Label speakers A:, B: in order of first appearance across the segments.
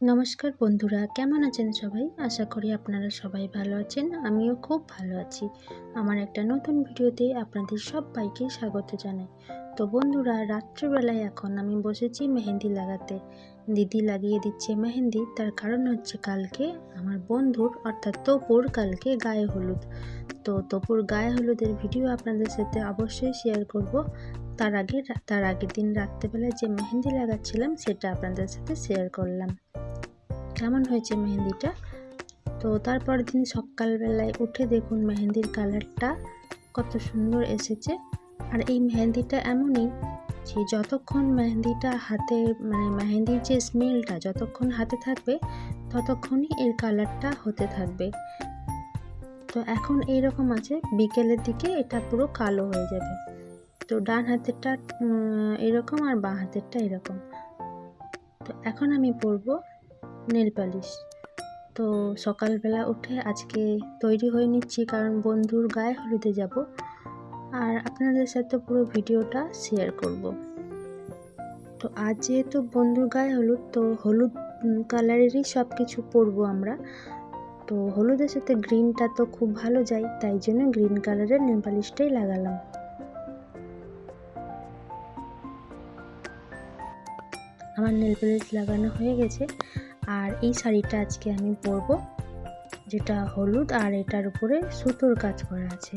A: নমস্কার বন্ধুরা, কেমন আছেন সবাই? আশা করি আপনারা সবাই ভালো আছেন, আমিও খুব ভালো আছি। আমার একটা নতুন ভিডিওতে আপনাদের সবাইকে স্বাগত জানাই। তো বন্ধুরা, রাত্রিবেলায় এখন আমি বসেছি মেহেন্দি লাগাতে। দিদি লাগিয়ে দিচ্ছে মেহেন্দি, তার কারণ হচ্ছে কালকে আমার বন্ধুর, অর্থাৎ তপুর কালকে গায়ে হলুদ। তো তপুর গায়ে হলুদের ভিডিও আপনাদের সাথে অবশ্যই শেয়ার করব। তার আগে, তার আগের দিন রাত্রেবেলায় যে মেহেন্দি লাগাচ্ছিলাম, সেটা আপনাদের সাথে শেয়ার করলাম। কেমন হয়েছে মেহেন্দিটা? তো তারপর দিন সকালবেলায় উঠে দেখুন মেহেন্দির কালারটা কত সুন্দর এসেছে। আর এই মেহেন্দিটা এমনই যে যতক্ষণ মেহেন্দিটা হাতে মানে মেহেন্দির যে স্মেলটা যতক্ষণ হাতে থাকবে, ততক্ষণই এর কালারটা হতে থাকবে। তো এখন এইরকম আছে, বিকেলের দিকে এটা পুরো কালো হয়ে যাবে। তো ডান হাতেরটা এরকম আর বাঁ হাতেরটা এরকম। তো এখন আমি পরবো নেল পালিশ। তো সকালবেলা উঠে আজকে তৈরি হয়ে নিচ্ছি কারণ বন্ধুর গায়ে হলুদে যাব। আর আপনাদের সাথে পুরো ভিডিওটা শেয়ার করব। তো আজ যেহেতু বন্ধুর গায়ে হলুদ, তো হলুদ কালারেরই সব কিছু পরবো আমরা। তো হলুদের সাথে গ্রিনটা তো খুব ভালো যায়, তাই জন্য গ্রিন কালারের নেল পালিশটাই লাগালাম। আমার নেল পালিশ লাগানো হয়ে গেছে। আর এই শাড়িটা আজকে আমি পরবো, যেটা হলুদ আর এটার উপরে সুতোর কাজ করা আছে।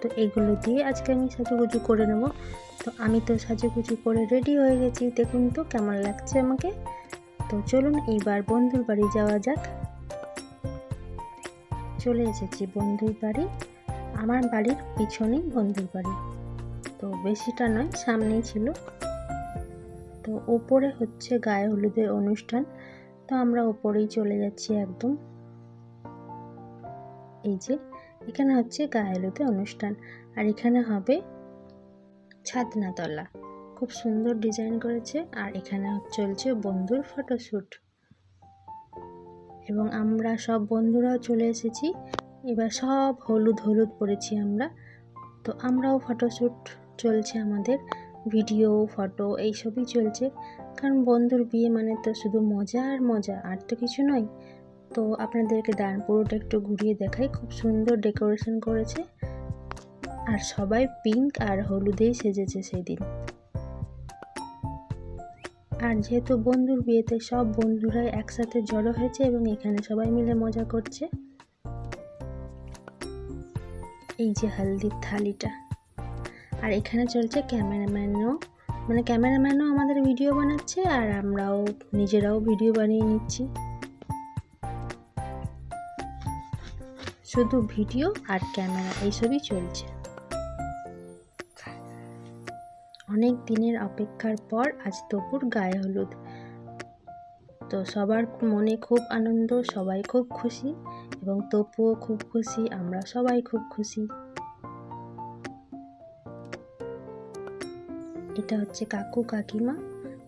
A: তো এগুলো দিয়ে আজকে আমি সাজুগুজু করে নেব। তো আমি তো সাজুগুজু করে রেডি হয়ে গেছি, দেখুন তো কেমন লাগছে আমাকে। তো চলুন এইবার বন্ধুর বাড়ি যাওয়া যাক। চলে এসেছি বন্ধুর বাড়ি, আমার বাড়ির পিছনেই বন্ধুর বাড়ি। তো বেশিটা নয়, সামনেই ছিল। তো ওপরে হচ্ছে গায়ে হলুদের অনুষ্ঠান। তো আমরা ওপরেই চলে যাচ্ছি একদম। এই যে, এখানে হচ্ছে গায়ে হলুদের অনুষ্ঠান। আর এখানে হবে ছাদনাতলা। খুব সুন্দর ডিজাইন করেছে। আর এখানে চলছে বন্ধুর ফটোশ্যুট। এবং আমরা সব বন্ধুরাও চলে এসেছি। এবার সব হলুদ হলুদ পরেছি আমরা। তো আমরাও ফটোশ্যুট চলছে আমাদের। ভিডিও ফটো এইসবই চলছে। কারণ বন্ধুর বিয়ে মানে তো শুধু মজা আর মজা, আর তো কিছু নয়। তো আপনাদেরকে পুরোটা একটু ঘুরিয়ে দেখাই। খুব সুন্দর ডেকোরেশন করেছে। আর সবাই পিঙ্ক আর হলুদেই সেজেছে সেই দিন আর যেহেতু বন্ধুর বিয়েতে সব বন্ধুরাই একসাথে জড়ো হয়েছে এবং এখানে সবাই মিলে মজা করছে, এই যে হলদির থালিটা। আর এখানে চলছে ক্যামেরাম্যানও। মানে ক্যামেরাম্যানও আমাদের ভিডিও বানাচ্ছে আর আমরাও নিজেরাও ভিডিও বানিয়ে নিচ্ছি। শুধু ভিডিও আর ক্যামেরা, এইসবই চলছে। অনেক দিনের অপেক্ষার পর আজ তপুর গায়ে হলুদ। তো সবার মনে খুব আনন্দ, সবাই খুব খুশি এবং তপুও খুব খুশি, আমরা সবাই খুব খুশি। এটা হচ্ছে কাকু কাকিমা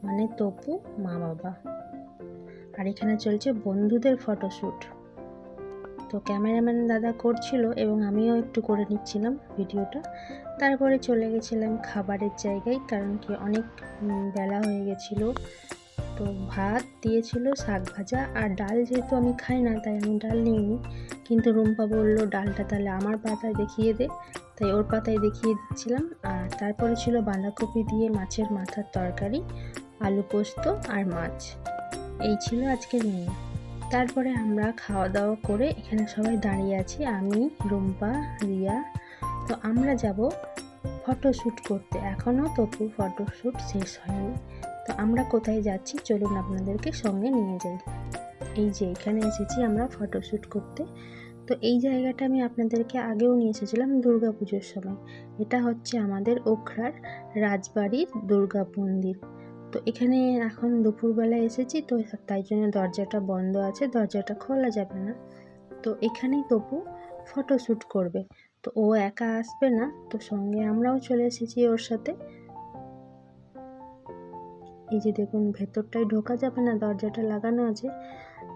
A: মানে তপু, মা বাবা। আর এখানে চলছে বন্ধুদের ফটোশ্যুট তো ক্যামেরাম্যান দাদা করছিল এবং আমিও একটু করে নিচ্ছিলাম ভিডিওটা। তারপরে চলে গেছিলাম খাবারের জায়গায়, কারণ কি অনেক বেলা হয়ে গেছিল। তো ভাত দিয়েছিল, শাক ভাজা আর ডাল যেহেতু আমি খাই না, তাই আমি ডাল নিইনি। কিন্তু রুম্পা বলল, ডালটা তাহলে আমার পাতায় দেখিয়ে দে। তাই ওর পাতায় দেখিয়ে দিচ্ছিলাম। আর তারপরে ছিল বাঁধাকপি দিয়ে মাছের মাথার তরকারি, আলু পোস্ত আর মাছ। এই ছিল আজকের মেনু তারপরে আমরা খাওয়া দাওয়া করে এখানে সবাই দাঁড়িয়ে আছি, আমি, রুম্পা, রিয়া। তো আমরা যাব ফটোশ্যুট করতে। এখনও তপুর ফটোশ্যুট শেষ হয়নি। তো আমরা কোথায় যাচ্ছি? চলুন আপনাদেরকে সঙ্গে নিয়ে যাই। এই যে, এখানে এসেছি আমরা ফটোশ্যুট করতে। তো এই জায়গাটা আমি আপনাদেরকে আগেও নিয়ে এসেছিলাম দুর্গা পুজোর সময়। এটা হচ্ছে আমাদের ওখরার রাজবাড়ির দুর্গা মন্দির। তো এখানে এখন দুপুরবেলা এসেছি, তো তাই জন্য দরজাটা বন্ধ আছে। দরজাটা খোলা যাবে না। তো এখানেই তবু ফটোশ্যুট করবে। তো ও একা আসবে না, তো সঙ্গে আমরাও চলে এসেছি ওর সাথে। এই যে দেখুন, ভেতরটায় ঢোকা যাবে না, দরজাটা লাগানো আছে।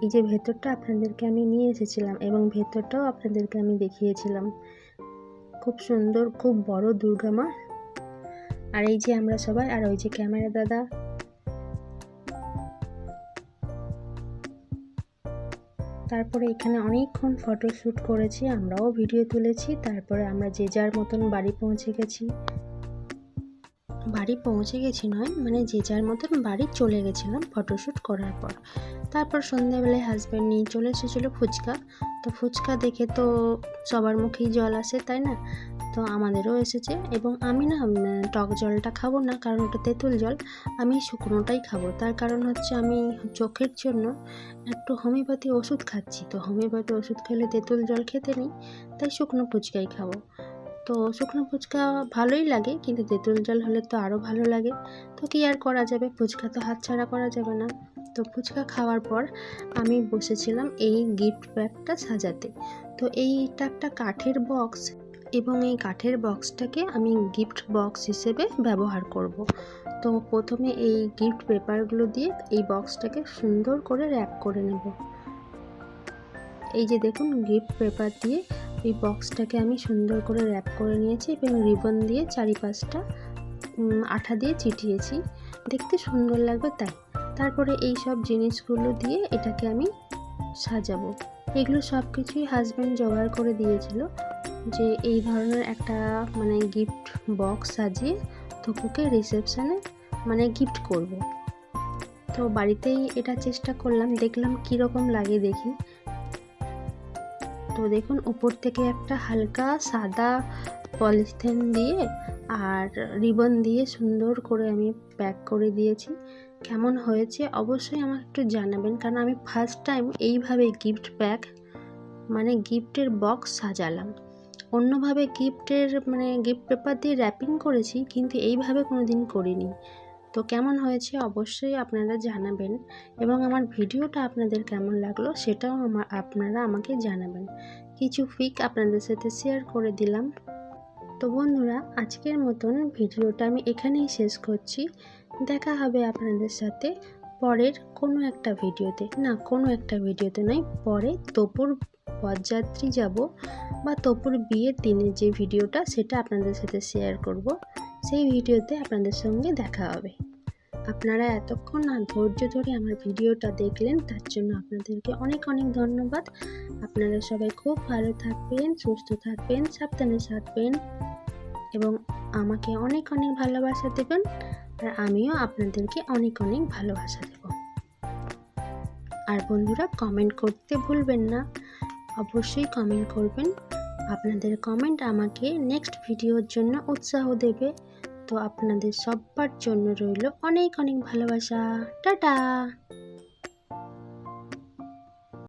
A: এই যে ভেতরটা আপনাদেরকে আমি নিয়ে এসেছিলাম এবং ভেতরটাও আপনাদেরকে আমি দেখিয়েছিলাম। খুব সুন্দর, খুব বড় দুর্গা মা। আর এই যে আমরা সবাই, আর ওই যে ক্যামেরা দাদা। তারপরে এখানে অনেকক্ষণ ফটো শ্যুট করেছি, আমরাও ভিডিও তুলেছি, তারপরে আমরা যে যার মতন বাড়ি পৌঁছে গেছি। বাড়ি পৌঁছে গেছি নয় মানে যে যার মতন বাড়ি চলে গেছিলাম ফটোশ্যুট করার পর। তারপর সন্ধ্যাবেলায় হাজব্যান্ড নিয়ে চলে এসেছিল ফুচকা। তো ফুচকা দেখে তো সবার মুখেই জল আসে, তাই না? তো আমাদেরও এসেছে এবং আমি না টক জলটা খাব না, কারণ ওটা তেঁতুল জল। আমি শুকনোটাই খাব। তার কারণ হচ্ছে আমি চোখের জন্য একটু হোমিওপ্যাথি ওষুধ খাচ্ছি। তো হোমিওপ্যাথি ওষুধ খেলে তেঁতুল জল খেতে নেই, তাই শুকনো ফুচকাই খাব। তো শুকনো ফুচকা ভালোই লাগে, কিন্তু তেঁতুল জল হলে তো আরও ভালো লাগে। তো কি আর করা যাবে? ফুচকা তো হাতছাড়া করা যাবে না। তো ফুচকা খাওয়ার পর আমি বসেছিলাম এই গিফট ব্যাগটা সাজাতে। তো এইটা একটা কাঠের বক্স এবং এই কাঠের বক্সটাকে আমি গিফট বক্স হিসেবে ব্যবহার করব। তো প্রথমে এই গিফট পেপারগুলো দিয়ে এই বক্সটাকে সুন্দর করে র্যাপ করে নেব। এই যে দেখুন গিফট পেপার দিয়ে এই বক্সটাকে আমি সুন্দর করে র্যাপ করে নিয়েছি এবং রিবন দিয়ে চারিপাশটা আঠা দিয়ে চিটিয়েছি। দেখতে সুন্দর লাগবে তাই। তারপরে এই সব জিনিসগুলো দিয়ে এটাকে আমি সাজাবো। এগুলো সব কিছুই হাজব্যান্ড জোগাড় করে দিয়েছিল যে এই ধরনের একটা মানে গিফট বক্স সাজিয়ে তপুকে রিসেপশানে মানে গিফট করব। তো বাড়িতেই এটা চেষ্টা করলাম, দেখলাম কীরকম লাগে দেখি। তো দেখুন, উপর থেকে একটা হালকা সাদা পলিথিন দিয়ে আর রিবন দিয়ে সুন্দর করে আমি প্যাক করে দিয়েছি। কেমন হয়েছে অবশ্যই আমাকে একটু জানাবেন, কারণ আমি ফার্স্ট টাইম এইভাবে গিফট প্যাক মানে গিফটের বক্স সাজালাম। অন্যভাবে গিফটের মানে গিফট পেপার দিয়ে র্যাপিং করেছি, কিন্তু এইভাবে কোনো দিন করিনি। তো কেমন হয়েছে অবশ্যই আপনারা জানাবেন এবং আমার ভিডিওটা আপনাদের কেমন লাগল সেটাও আমার আপনারা আমাকে জানাবেন। কিছু পিক আপনাদের সাথে শেয়ার করে দিলাম। তো বন্ধুরা, আজকের মতন ভিডিওটা আমি এখানেই শেষ করছি। দেখা হবে আপনাদের সাথে পরের কোনো একটা ভিডিওতে। না, কোনো একটা ভিডিওতে নয়, পরে তপুর পদযাত্রী যাব বা তপুর বিয়ের দিনের যে ভিডিওটা সেটা আপনাদের সাথে শেয়ার করব। সেই ভিডিওতে আপনাদের সঙ্গে দেখা হবে। আপনারা এতক্ষণ না ধৈর্য ধরে আমার ভিডিওটা দেখলেন, তার জন্য আপনাদেরকে অনেক অনেক ধন্যবাদ। আপনারা সবাই খুব ভালো থাকবেন, সুস্থ থাকবেন, সাবধানে থাকবেন এবং আমাকে অনেক অনেক ভালোবাসা দেবেন আর আমিও আপনাদেরকে অনেক অনেক ভালোবাসা দেব। আর বন্ধুরা কমেন্ট করতে ভুলবেন না। অবশ্যই কমেন্ট করবেন। আপনাদের কমেন্ট আমাকে নেক্সট ভিডিওর জন্য উৎসাহ দেবে। তো আপনাদের সবার জন্য রইল অনেক অনেক ভালোবাসা টাটা